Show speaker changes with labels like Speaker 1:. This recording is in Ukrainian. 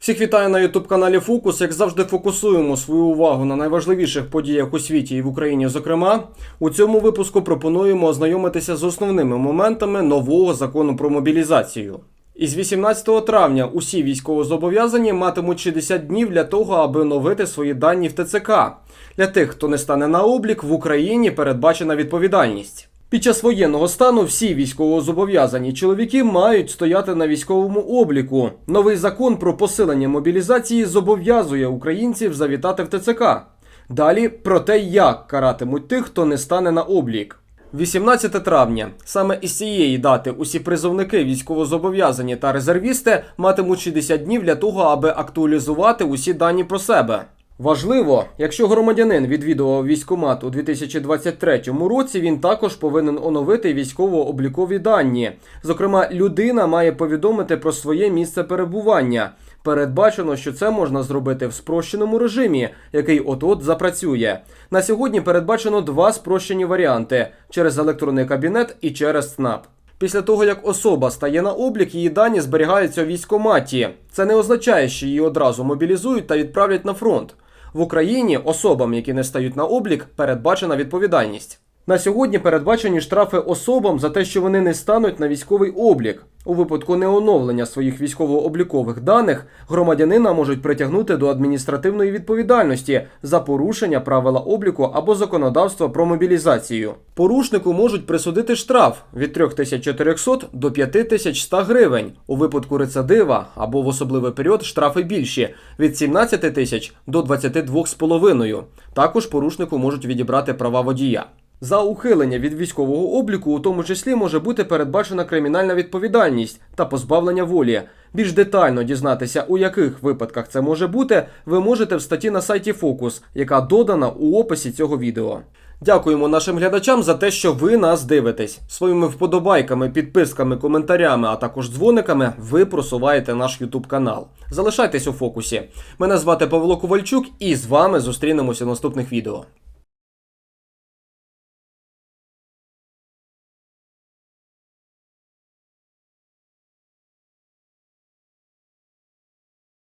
Speaker 1: Всіх вітаю на youtube каналі Фокус. Як завжди, фокусуємо свою увагу на найважливіших подіях у світі і в Україні. Зокрема, у цьому випуску пропонуємо ознайомитися з основними моментами нового закону про мобілізацію. Із 18 травня усі військовозобов'язані матимуть 60 днів для того, аби оновити свої дані в ТЦК. Для тих, хто не стане на облік, в Україні передбачена відповідальність. Під час воєнного стану всі військовозобов'язані чоловіки мають стояти на військовому обліку. Новий закон про посилення мобілізації зобов'язує українців завітати в ТЦК. Далі про те, як каратимуть тих, хто не стане на облік. 18 травня. Саме із цієї дати усі призовники, військовозобов'язані та резервісти матимуть 60 днів для того, аби актуалізувати усі дані про себе. Важливо, якщо громадянин відвідував військкомат у 2023 році, він також повинен оновити військово-облікові дані. Зокрема, людина має повідомити про своє місце перебування. Передбачено, що це можна зробити в спрощеному режимі, який от-от запрацює. На сьогодні передбачено два спрощені варіанти: через електронний кабінет і через СНАП. Після того, як особа стає на облік, її дані зберігаються у військкоматі. Це не означає, що її одразу мобілізують та відправлять на фронт. В Україні особам, які не стають на облік, передбачена відповідальність. На сьогодні передбачені штрафи особам за те, що вони не стануть на військовий облік. У випадку неоновлення своїх військово-облікових даних громадянина можуть притягнути до адміністративної відповідальності за порушення правила обліку або законодавства про мобілізацію. Порушнику можуть присудити штраф від 3400 до 5100 гривень. У випадку рецидива або в особливий період штрафи більші від 17 тисяч до 22,5. Також порушнику можуть відібрати права водія. За ухилення від військового обліку, у тому числі, може бути передбачена кримінальна відповідальність та позбавлення волі. Більш детально дізнатися, у яких випадках це може бути, ви можете в статті на сайті Фокус, яка додана у описі цього відео. Дякуємо нашим глядачам за те, що ви нас дивитесь. Своїми вподобайками, підписками, коментарями, а також дзвониками ви просуваєте наш YouTube канал. Залишайтесь у фокусі. Мене звати Павло Ковальчук, і з вами зустрінемося в наступних відео.